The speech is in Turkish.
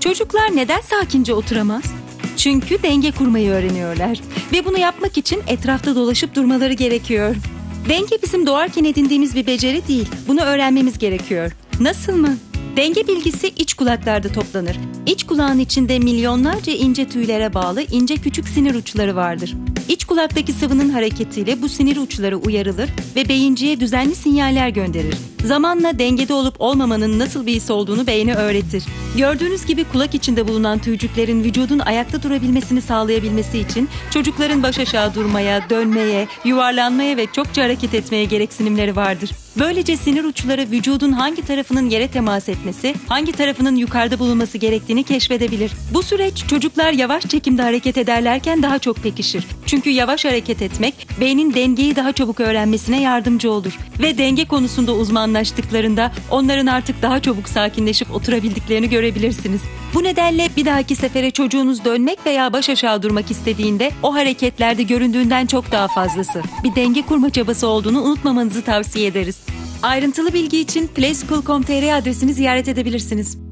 Çocuklar neden sakince oturamaz? Çünkü denge kurmayı öğreniyorlar. Ve bunu yapmak için etrafta dolaşıp durmaları gerekiyor. Denge bizim doğarken edindiğimiz bir beceri değil. Bunu öğrenmemiz gerekiyor. Nasıl mı? Denge bilgisi iç kulaklarda toplanır. İç kulağın içinde milyonlarca ince tüylere bağlı ince küçük sinir uçları vardır. İç kulaktaki sıvının hareketiyle bu sinir uçları uyarılır ve beyinciye düzenli sinyaller gönderir. Zamanla dengede olup olmamanın nasıl bir his olduğunu beyne öğretir. Gördüğünüz gibi kulak içinde bulunan tüycüklerin vücudun ayakta durabilmesini sağlayabilmesi için çocukların baş aşağı durmaya, dönmeye, yuvarlanmaya ve çokça hareket etmeye gereksinimleri vardır. Böylece sinir uçları vücudun hangi tarafının yere temas etmesi, hangi tarafının yukarıda bulunması gerektiğini keşfedebilir. Bu süreç çocuklar yavaş çekimde hareket ederlerken daha çok pekişir. Çünkü yavaş hareket etmek beynin dengeyi daha çabuk öğrenmesine yardımcı olur. Ve denge konusunda uzmanlaştıklarında onların artık daha çabuk sakinleşip oturabildiklerini görebilirsiniz. Bu nedenle bir dahaki sefere çocuğunuz dönmek veya baş aşağı durmak istediğinde o hareketlerde göründüğünden çok daha fazlası. Bir denge kurma çabası olduğunu unutmamanızı tavsiye ederiz. Ayrıntılı bilgi için playschool.com.tr adresini ziyaret edebilirsiniz.